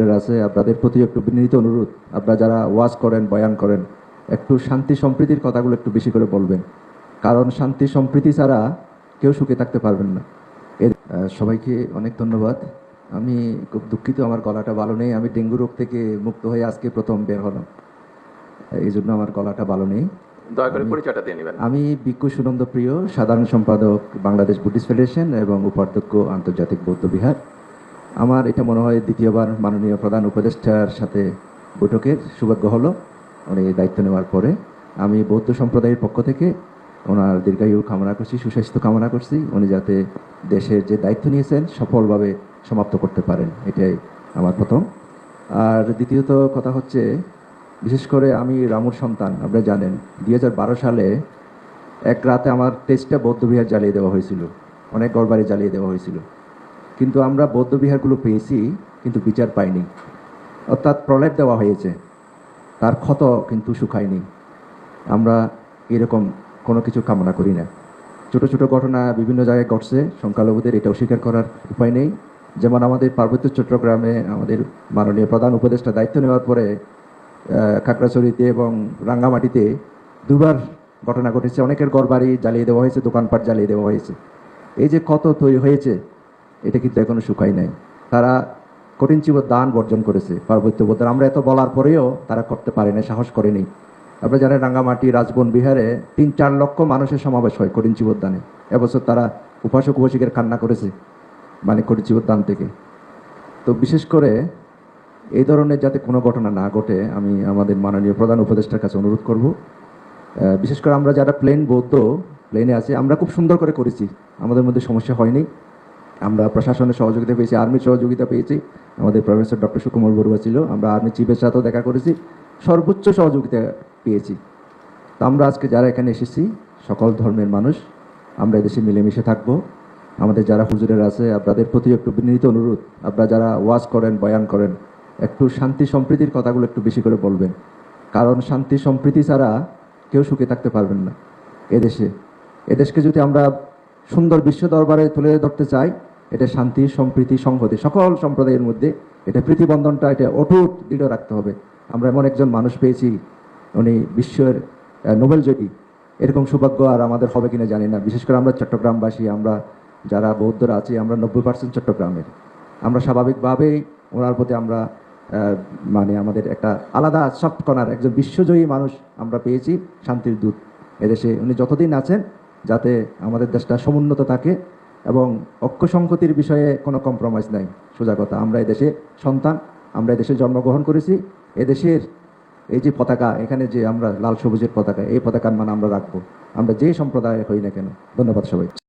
হুজুরের আছে আপনাদের প্রতি একটু বিনীত অনুরোধ। আপনারা যারা ওয়াজ করেন বয়ান করেন একটু শান্তি সম্প্রীতির কথাগুলো একটু বেশি করে বলবেন। কারণ শান্তি সম্প্রীতি ছাড়া কেউ সুখে থাকতে পারবেন না। এর সবাইকে অনেক ধন্যবাদ। আমি খুব দুঃখিত আমার গলাটা ভালো নেই। আমি ডেঙ্গু রোগ থেকে মুক্ত হয়ে আজকে প্রথম বের হলাম। এই জন্য আমার গলাটা ভালো নেই। দয়া করে পরিচয়টা দিয়ে নেবেন। আমি বিক্ষু সুনন্দ প্রিয় সাধারণ সম্পাদক বাংলাদেশ বুদ্ধিস্ট ফেডারেশন এবং উপাধ্যক্ষ আন্তর্জাতিক বৌদ্ধ বিহার। আমার এটা মনে হয় দ্বিতীয়বার মাননীয় প্রধান উপদেষ্টার সাথে বৈঠকের সৌভাগ্য হলো, উনি দায়িত্ব নেওয়ার পরে। আমি বৌদ্ধ সম্প্রদায়ের পক্ষ থেকে ওনার দীর্ঘায়ু কামনা করছি, সুস্বাস্থ্য কামনা করছি, উনি যাতে দেশের যে দায়িত্ব নিয়েছেন সফলভাবে সমাপ্ত করতে পারেন, এটাই আমার প্রথম। আর দ্বিতীয়ত কথা হচ্ছে, বিশেষ করে আমি রামুর সন্তান, আপনারা জানেন, দুই হাজার বারো সালে এক রাতে আমার টেস্টটা বৌদ্ধবিহার জ্বালিয়ে দেওয়া হয়েছিল, অনেক গড়বাড়ি জ্বালিয়ে দেওয়া হয়েছিল। কিন্তু আমরা বৌদ্ধবিহারগুলো পেয়েছি, কিন্তু বিচার পাইনি। অর্থাৎ প্রলেপ দেওয়া হয়েছে। তার ক্ষত কিন্তু শুকায়নি। আমরা এরকম কোনো কিছু কামনা করি না। ছোট ছোট ঘটনা বিভিন্ন জায়গায় ঘটছে, সংখ্যালঘুদের এটা অস্বীকার করার উপায় নেই। যেমন আমাদের পার্বত্য চট্টগ্রামে আমাদের মাননীয় প্রধান উপদেষ্টা দায়িত্ব নেওয়ার পরে খাগড়াছড়িতে এবং রাঙ্গামাটিতে দুবার ঘটনা ঘটেছে। অনেকের ঘর বাড়ি জ্বালিয়ে দেওয়া হয়েছে, দোকানপাট জ্বালিয়ে দেওয়া হয়েছে। এই যে কত তৈরি হয়েছে এটা কিন্তু এখনও শুকাই নাই। তারা কঠিন চিব দান বর্জন করেছে, পার্বত্য বোধ আমরা এত বলার পরেও তারা করতে পারেনি সাহস করেনি আপনারা জানেন, রাঙ্গামাটি, রাজবন, বিহারে তিন চার লক্ষ মানুষের সমাবেশ হয় কঠিন দানে এবছর তারা উপাসক উপাসিকের কান্না করেছে মানে কঠিন দান থেকে। তো বিশেষ করে এই ধরনের যাতে কোনো ঘটনা না ঘটে, আমি আমাদের মাননীয় প্রধান উপদেষ্টার কাছে অনুরোধ করব। বিশেষ করে আমরা যারা প্লেন বৌদ্ধ, প্লেনে আছে, আমরা খুব সুন্দর করে করেছি। আমাদের মধ্যে সমস্যা হয়নি। আমরা প্রশাসনের সহযোগিতা পেয়েছি, আর্মির সহযোগিতা পেয়েছি। আমাদের প্রফেসর ডক্টর সুকুমার বড়ুয়া ছিল, আমরা আর্মি চিফের সাথেও দেখা করেছি, সর্বোচ্চ সহযোগিতা পেয়েছি। তো আমরা আজকে যারা এখানে এসেছি, সকল ধর্মের মানুষ, আমরা এদেশে মিলেমিশে থাকব। আমাদের যারা হুজুরের আছে, আপনাদের প্রতি একটু বিনীত অনুরোধ, আপনারা যারা ওয়াজ করেন, বয়ান করেন, একটু শান্তি সম্প্রীতির কথাগুলো একটু বেশি করে বলবেন। কারণ শান্তি সম্প্রীতি ছাড়া কেউ সুখে থাকতে পারবেন না এদেশে। এদেশকে যদি আমরা সুন্দর বিশ্ব দরবারে তুলে ধরতে চাই এটা শান্তি সম্প্রীতি সংহতি সকল সম্প্রদায়ের মধ্যে এটা প্রীতিবন্ধনটা এটা অটুট দৃঢ় রাখতে হবে। আমরা এমন একজন মানুষ পেয়েছি উনি বিশ্বের আহ, নোবেল জয়ী। এরকম সৌভাগ্য আর আমাদের হবে কিনা জানি না। বিশেষ করে আমরা চট্টগ্রামবাসী আমরা যারা বৌদ্ধরা আছি আমরা নব্বই পার্সেন্ট চট্টগ্রামের। আমরা স্বাভাবিকভাবেই ওনার প্রতি আমরা মানে আমাদের একটা আলাদা সফট একজন বিশ্বজয়ী মানুষ আমরা পেয়েছি শান্তির দূত এদেশে। উনি যতদিন আছেন যাতে আমাদের দেশটা সমুন্নত থাকে এবং অক্ষ সংকতির বিষয়ে কোনো কম্প্রোমাইজ নাই। সোজা কথা, আমরা এদেশে সন্তান, আমরা এদেশে জন্মগ্রহণ করেছি। এদেশের এই যে পতাকা, এখানে যে আমরা লাল সবুজের পতাকা, এই পতাকার মানে আমরা রাখব। আমরা যে সম্প্রদায় হই না কেন। ধন্যবাদ সবাই